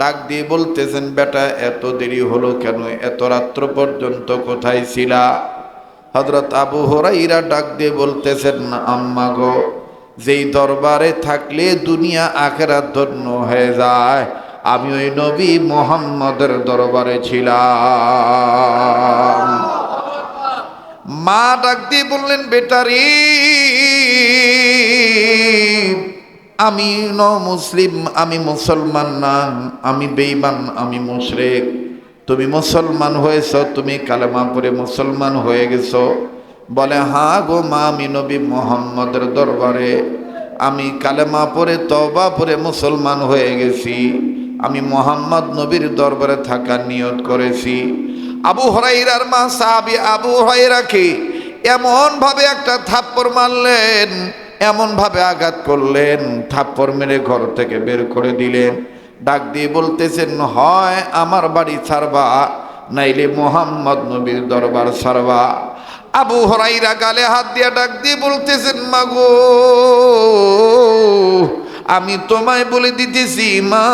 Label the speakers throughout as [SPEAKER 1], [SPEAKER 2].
[SPEAKER 1] ডাক দিয়ে বলতেছেন, বেটা, এত দেরি হলো কেন? এত রাত্র পর্যন্ত কোথায় ছিলা? হজরত আবু হরাইরা ডাক দিয়ে বলতেছেন, আম্মা গো, যেই দরবারে থাকলে দুনিয়া আখেরাত ধন্য হয়ে যায়। আমি ওই নবী মোহাম্মদের দরবারে ছিলাম। মা ডাক দিয়ে বললেন, বেটারি আমি ন মুসলিম, আমি মুসলমান না, আমি বেইমান আমি মুশরেক। তুমি মুসলমান হয়েছ, তুমি কালেমা পরে মুসলমান হয়ে গেছো। বলে হ্যাঁ গো মা, আমি নবী মোহাম্মদের দরবারে। আমি কালেমা পরে তবা পরে মুসলমান হয়ে গেছি। আমি মোহাম্মদ নবীর দরবারে থাকার নিয়ত করেছি। আবু হরাইরার মা সাহাবি আবু হরাইরাকে এমন ভাবে একটা থাপ্পড় মারলেন এমন ভাবে আঘাত করলেন, থাপ্পড় মেরে ঘর থেকে বের করে দিলেন। ডাক দিয়ে বলতেছেন, হয়, আমার বাড়ি ছাড়বা, নাইলে মোহাম্মদ নবীর দরবার ছাড়বা। আবু হরাইরা গালে হাত দিয়ে ডাক দিয়ে বলতেছেন, মাগো, আমি তোমায় বলে দিতেছি, মা,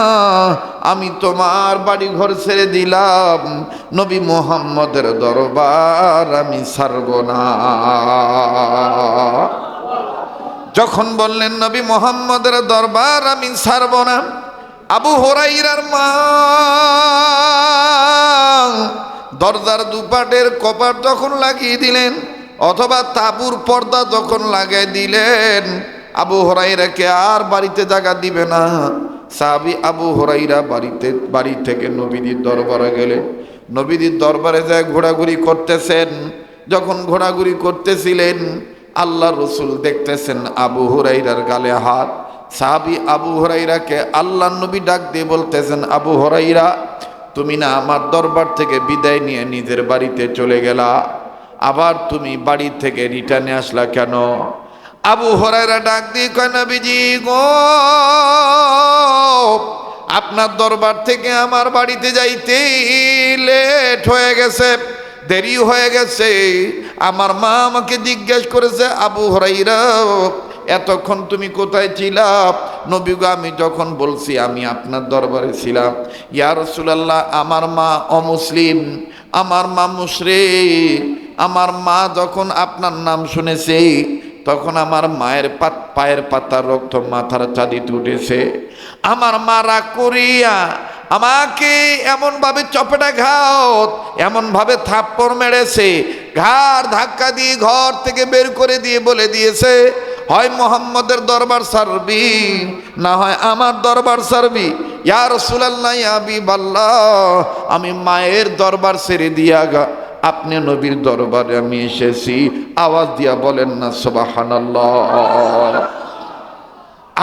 [SPEAKER 1] আমি তোমার বাড়ি ঘর ছেড়ে দিলাম। নবী মোহাম্মদের দরবার আমি ছাড়ব না। যখন বললেন, নবী মোহাম্মদের দরবার আমি ছাড়ব না। আবু হরাইরার মা দরজার দুপাটের কপাট যখন লাগিয়ে দিলেন, অথবা তাবুর পর্দা যখন লাগাই দিলেন, আবু হরাইরাকে আর বাড়িতে জায়গা দিবে না। সাবি আবু হরাইরা বাড়িতে, বাড়ি থেকে নবীদের দরবারে গেলেন। নবীদের দরবারে যায় ঘোরাঘুরি করতেছেন। যখন ঘোরাঘুরি করতেছিলেন আল্লাহ রসুল দেখতেছেন আবু হরাইরার গালে হাত। সাহাবি আবু হরাইরাকে আল্লাহ নবী ডাক দিয়ে বলতেছেন, আবু হরাইরা, তুমি না আমার দরবার থেকে বিদায় নিয়ে নিজের বাড়িতে চলে গেলা? আবার তুমি বাড়ি থেকে রিটার্নে আসলা কেন? আবু হরাইরা ডাক দিয়ে কয়, নবীজি গো, আপনার দরবার থেকে আমার বাড়িতে যাইতে লেট হয়ে গেছে। দেরি হয়ে গেছে। আমার মা আমাকে জিজ্ঞেস করেছে, আবু হরাইরা, এতক্ষণ তুমি কোথায় ছিলাম নবীগো আমি যখন বলছি, আমি আপনার দরবারে ছিলাম। ইয়ার রসুলাল্লাহ, আমার মা অমুসলিম, আমার মা মুশরে আমার মা যখন আপনার নাম শুনেছে, তখন আমার মায়ের পাত, পায়ের পাতার রক্ত মাথার চাঁদিতে উঠেছে। আমার মা রাগ করিয়া আমাকে এমনভাবে চপেটা ঘাত এমনভাবে থাপ্পড় মেরেছে। ঘাড় ধাক্কা দিয়ে ঘর থেকে বের করে দিয়ে বলে দিয়েছে, হয় মোহাম্মদের দরবার সারবি, না হয় আমার দরবার সারবি। ইয়ার সুলাল্লাহ আবি বাল্লাহ আমি মায়ের দরবার ছেড়ে দিয়া গা। আপনি নবীর দরবারে আমি এসেছি। আওয়াজ দিয়া বলেন না সোবাহান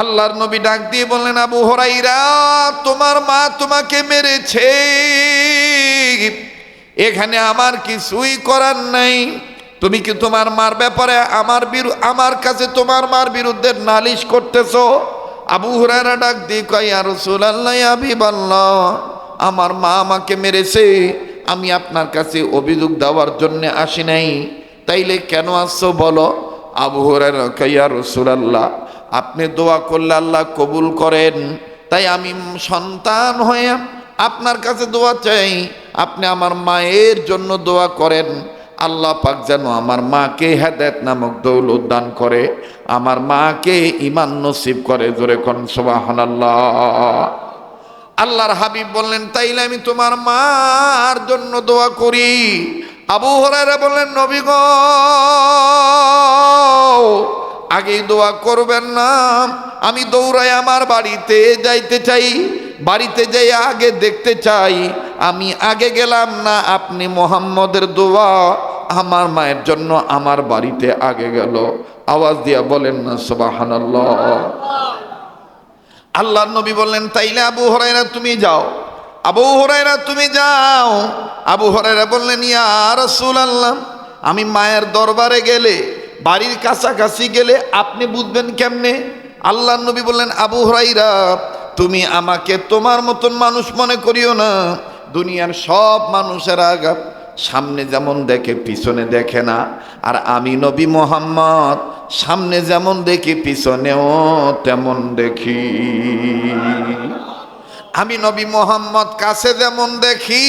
[SPEAKER 1] আল্লাহর নবী ডাক দিয়ে বললেন, আবু হরাইরা তোমার মা তোমাকে মেরেছে। এখানে আমার কিছুই করার নাই। তুমি কি তোমার মার ব্যাপারে আমার বিরু আমার কাছে তোমার মার বিরুদ্ধে নালিশ করতেছো? আবু হুরারা ডাক দিয়ে কয় আর রসুলাল্লাহ আবি আমার মা আমাকে মেরেছে। আমি আপনার কাছে অভিযোগ দেওয়ার জন্য আসি নাই। তাইলে কেন আসছো বলো? আবু হুরারা কয়া রসুলাল্লাহ আপনি দোয়া করলে আল্লাহ কবুল করেন। তাই আমি সন্তান হয়ে আপনার কাছে দোয়া চাই। আপনি আমার মায়ের জন্য দোয়া করেন। আল্লাহ পাক যেন আমার মাকে হেদায়ত নামক দৌলত দান করে। আমার মাকে ইমান নসিব করে। জোরে কন সোবাহান আল্লাহ আল্লাহর হাবিব বললেন, তাইলে আমি তোমার মার জন্য দোয়া করি। আবু হরাইরা বললেন, নবী গো আগেই দোয়া করবেন না। আমি দৌড়াই আমার বাড়িতে যাইতে চাই, বাড়িতে যাই আগে দেখতে চাই, আমি আগে গেলাম না, আপনি মোহাম্মদের দোয়া আমার মায়ের জন্য আমার বাড়িতে আগে গেল। আওয়াজ দিয়া বলেন না সোবাহান আল্লাহ নবী বললেন, তাইলে আবু হরাইরা তুমি যাও। আবু হরাইরা তুমি যাও। আবু হরাইরা বললেন, ইয়া রসুল আল্লাহ আমি মায়ের দরবারে গেলে বাড়ির কাছাকাছি গেলে আপনি বুঝবেন কেমনে? আল্লাহ নবী বললেন, আবু হরাইরা তুমি আমাকে তোমার মতন মানুষ মনে করিও না। দুনিয়ার সব মানুষেরা সামনে যেমন দেখে, পিছনে দেখে না। আর আমি নবী মোহাম্মদ, সামনে যেমন দেখি, পিছনেও তেমন দেখি। আমি নবী মোহাম্মদ, কাছে যেমন দেখি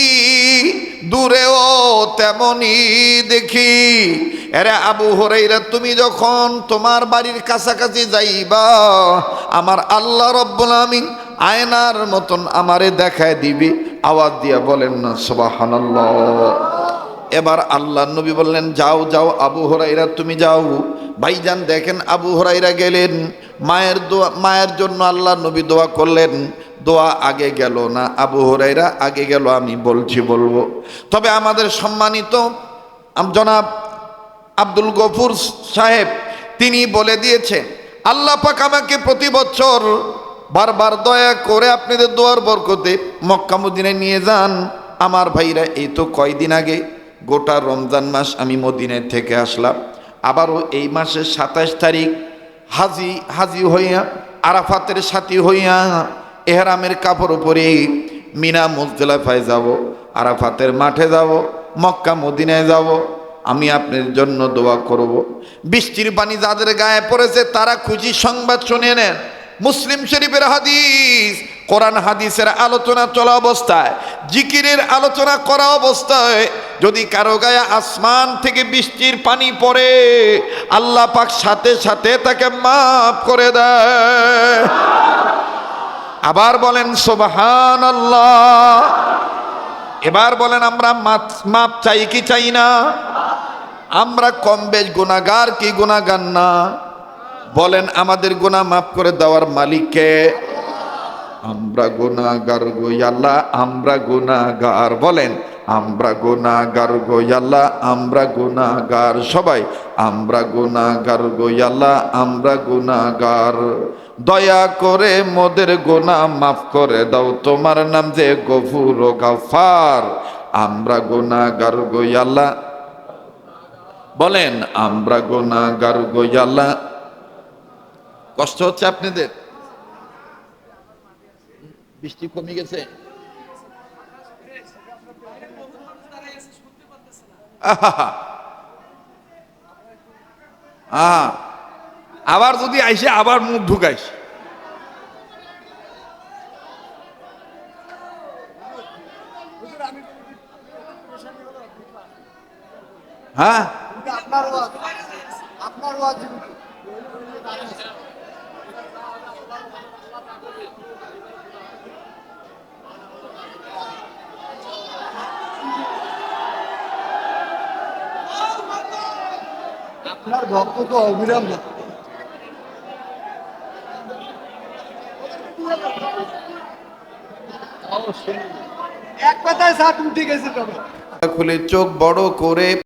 [SPEAKER 1] দূরেও তেমনই দেখি। এরে আবু হরাইরা তুমি যখন তোমার বাড়ির কাছাকাছি যাইবা, আমার আল্লাহ রব্বুল আমিন আয়নার মতন আমারে দেখায় দিবি। আওয়াজ দিয়া বলেন না, সুবহানাল্লাহ। এবার আল্লাহ নবী বললেন, যাও যাও আবু হরাইরা তুমি যাও। ভাইজান দেখেন আবু হরাইরা গেলেন। মায়ের দোয়া, মায়ের জন্য আল্লাহ নবী দোয়া করলেন। দোয়া আগে গেল না? আবু হরাইরা আগে গেল, আমি বলছি, বলব। তবে আমাদের সম্মানিত জনাব আব্দুল গফুর সাহেব, তিনি বলে দিয়েছেন, আল্লাহ পাক আমাকে প্রতি বছর বারবার দয়া করে আপনাদের দোয়ার বরকতে মক্কা মদিনায় নিয়ে যান। আমার ভাইরা, এই তো কয়দিন আগে, গোটা রমজান মাস আমি মদিনায় থেকে আসলাম। আবারও এই মাসের সাতাশ তারিখ, হাজি হাজি হইয়া, আরাফাতের সাথী হইয়া এহরামের কাপড় পরে মিনা মুজদলাফায় যাব, আরাফাতের মাঠে যাব, মক্কা মদিনায় যাব। আমি আপনার জন্য দোয়া করব। বৃষ্টির পানি যাদের গায়ে পড়েছে, তারা খুশি সংবাদ শুনে নেন। মুসলিম শরীফের হাদিস, কোরআন হাদিসের আলোচনা চলা অবস্থায়, জিকিরের আলোচনা করা অবস্থায়, যদি কারও গায়ে আসমান থেকে বৃষ্টির পানি পড়ে, আল্লাহ পাক সাথে সাথে তাকে মাফ করে দেয়। আবার বলেন সোবাহান আল্লাহ এবার বলেন, আমরা মাপ- চাই কি চাই না? আমরা কম বেশ গুণাগার কি গুণাগার না? বলেন, আমাদের গুণা মাফ করে দেওয়ার মালিককে আমরা গুণাগার গোয়াল্লা আমরা গুণাগার বলেন, আমরা গুণাগার গোয়াল্লা আমরা গুণাগার সবাই, আমরা গুণাগার গোয়াল্লা আমরা গুণাগার দয়া করে মোদের গোনা মাফ করে দাও। তোমার নাম যে গফুর ও গাফার আমরা গোনা গুণাগার গোয়াল্লা বলেন, আমরা গোনা গুণাগার গোয়াল্লা কষ্ট হচ্ছে আপনাদের? বৃষ্টি কমে গেছে? আহা। আহা। আবার যদি আইসে আবার মুখ ঢুকাইস হ্যাঁ
[SPEAKER 2] আপনার ভক্ত তো অবিরাম ভক্ত। এক কথায় সাত উঠে গেছে তবে
[SPEAKER 1] খুলে চোখ বড় করে